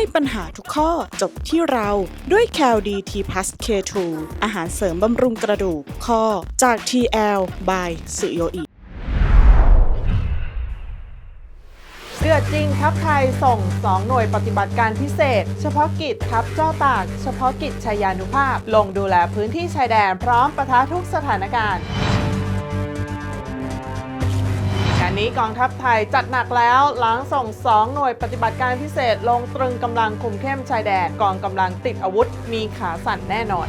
ให้ปัญหาทุกข้อจบที่เราด้วย c a l d t p l u s K2 อาหารเสริมบำรุงกระดูกข้อจาก TL by สุโยอิเดือดจริงทัพไทยส่ง 2 หน่วยปฏิบัติการพิเศษ เฉพาะกิจทัพเจ้าตาก เฉพาะกิจชายานุภาพ ลงดูแลพื้นที่ชายแดนพร้อมประทะทุกสถานการณ์ งานนี้กองทัพไทยจัดหนักแล้วหลังส่ง2หน่วยปฏิบัติการพิเศษลงตรึงกำลังคุมเข้มชายแดนกองกำลังติดอาวุธมีขาสั่นแน่นอน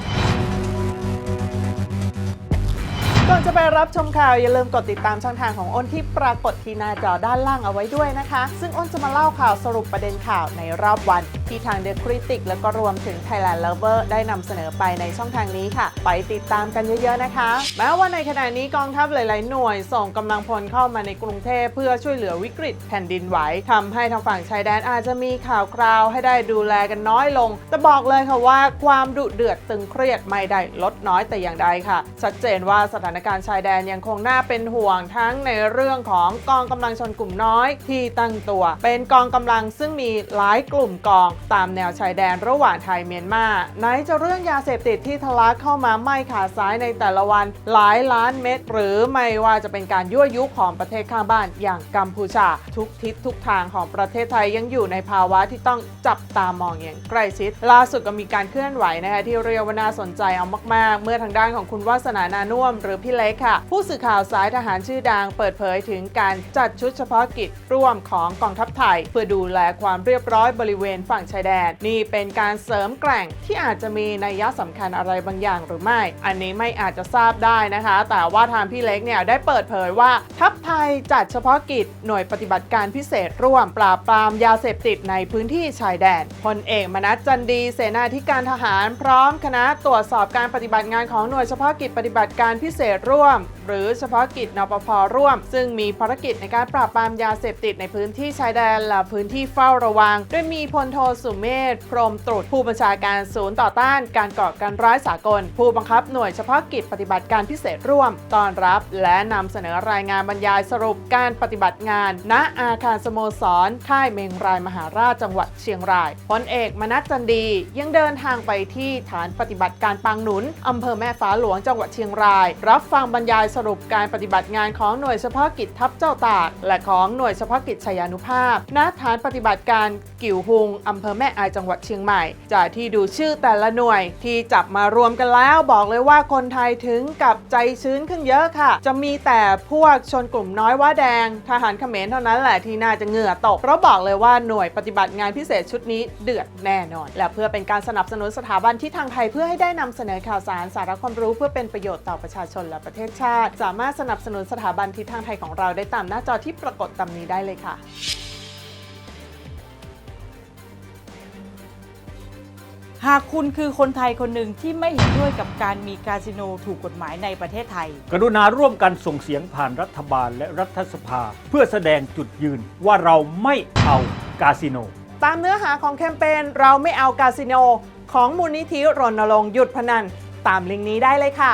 ก่อนจะไปรับชมข่าว อย่าลืมกดติดตามช่องทางของอ้นที่ปรากฏที่หน้าจอด้านล่างเอาไว้ด้วยนะคะ ซึ่งอ้นจะมาเล่าข่าวสรุปประเด็นข่าวในรอบวัน ที่ทาง The Critic และก็รวมถึง Thailand Lover ได้นำเสนอไปในช่องทางนี้ค่ะ ไปติดตามกันเยอะๆนะคะ แม้ว่าในขณะนี้กองทัพหลายๆ หน่วย ส่งกำลังพลเข้ามาในกรุงเทพเพื่อช่วยเหลือวิกฤตแผ่นดินไหวทำให้ทางฝั่งชายแดนอาจจะมีข่าวคราวให้ได้ดูแลกันน้อยลง แต่บอกเลยค่ะว่าความดุเดือดตึงเครียดไม่ได้ลดน้อยแต่อย่างใดค่ะ ชัดเจนว่าสถานการณ์ชายแดนยังคงน่าเป็นห่วงทั้งในเรื่องของกองกำลังชนกลุ่มน้อยที่ตั้งตัว เป็นกองกำลังซึ่งมีหลายกลุ่มกองตามแนวชายแดนระหว่างไทยเมียนมาไหนจะเรื่องยาเสพติดที่ทะลักเข้ามาไม่ขาดสายในแต่ละวันหลายล้านเม็ดหรือไม่ว่าจะเป็นการยั่วยุของประเทศข้างบ้านอย่างกัมพูชา ทุกทิศทุกทางของประเทศไทยยังอยู่ในภาวะที่ต้องจับตามองอย่างใกล้ชิด ล่าสุดก็มีการเคลื่อนไหวนะคะที่เรียกว่าน่าสนใจเอามาก ๆ เมื่อทางด้านของคุณวาสนานานุ่มหรือพี่เล็กค่ะ ผู้สื่อข่าวสายทหารชื่อดังเปิดเผยถึงการจัดชุดเฉพาะกิจร่วมของกองทัพไทย เพื่อดูแลความเรียบร้อยบริเวณฝั่งชายแดน นี่เป็นการเสริมแกร่งที่อาจจะมีนัยยะสำคัญอะไรบางอย่างหรือไม่ อันนี้ไม่อาจจะทราบได้นะคะ แต่ว่าทางพี่เล็กเนี่ยได้เปิดเผยว่าทัพไทยจัดเฉพาะกิจหน่วยปฏิบัติการพิเศษร่วม ปราบปรามยาเสพติดในพื้นที่ชายแดนพลเอกมนัสจันดี เสนาธิการทหาร พร้อมคณะตรวจสอบการปฏิบัติงานของหน่วยเฉพาะกิจปฏิบัติการพิเศษร่วม หรือเฉพาะกิจนปภร่วม ซึ่งมีภารกิจในการปราบปรามยาเสพติดในพื้นที่ชายแดนและพื้นที่เฝ้าระวัง โดยมีพลโทสุเมธพรหมตรุษผู้บัญชาการศูนย์ต่อต้านการก่อการร้ายสากล ผู้บังคับหน่วยเฉพาะกิจปฏิบัติการพิเศษร่วมต้อนรับ และนำเสนอรายงานบรรยายสรุปการปฏิบัติงาน ณอาคารสโมสรค่ายเมงรายมหาราชจังหวัดเชียงรายพลเอกมนัสจันดี ยังเดินทางไปที่ฐานปฏิบัติการปางหนุนอำเภอแม่ฟ้าหลวงจังหวัดเชียงรายรับฟังบรรยายสรุปการปฏิบัติงานของหน่วยเฉพาะกิจทัพเจ้าตาก และของหน่วยเฉพาะกิจชยานุภาพ ณ ฐานปฏิบัติการกิ่วหุงอำเภอแม่อายจังหวัดเชียงใหม่ จากที่ดูชื่อแต่ละหน่วยที่จับมารวมกันแล้วบอกเลยว่าคนไทยถึงกับใจชื้นขึ้นเยอะค่ะ จะมีแต่พวกชนกลุ่มน้อยว่าแดง ทหารเขมรเท่านั้นแหละที่น่าจะเหงื่อตก เพราะบอกเลยว่าหน่วยปฏิบัติงานพิเศษชุดนี้เดือดแน่นอน และเพื่อเป็นการสนับสนุนสถาบันที่ทางไทยเพื่อให้ได้นำเสนอข่าวสารสาระความรู้เพื่อเป็นประโยชน์ต่อประชาชนและประเทศชาติ สามารถสนับสนุนสถาบันทิศทางไทยของเราได้ตามหน้าจอที่ปรากฏตามนี้ได้เลยค่ะหากคุณคือคนไทยคนหนึ่งที่ไม่เห็นด้วยกับการมีคาสิโนถูกกฎหมายในประเทศไทย กรุณาร่วมกันส่งเสียงผ่านรัฐบาลและรัฐสภา เพื่อแสดงจุดยืนว่าเราไม่เอากาสิโน ตามเนื้อหาของแคมเปญเราไม่เอากาสิโน ของมูลนิธิรณรงค์หยุดพนัน ตามลิงก์นี้ได้เลยค่ะ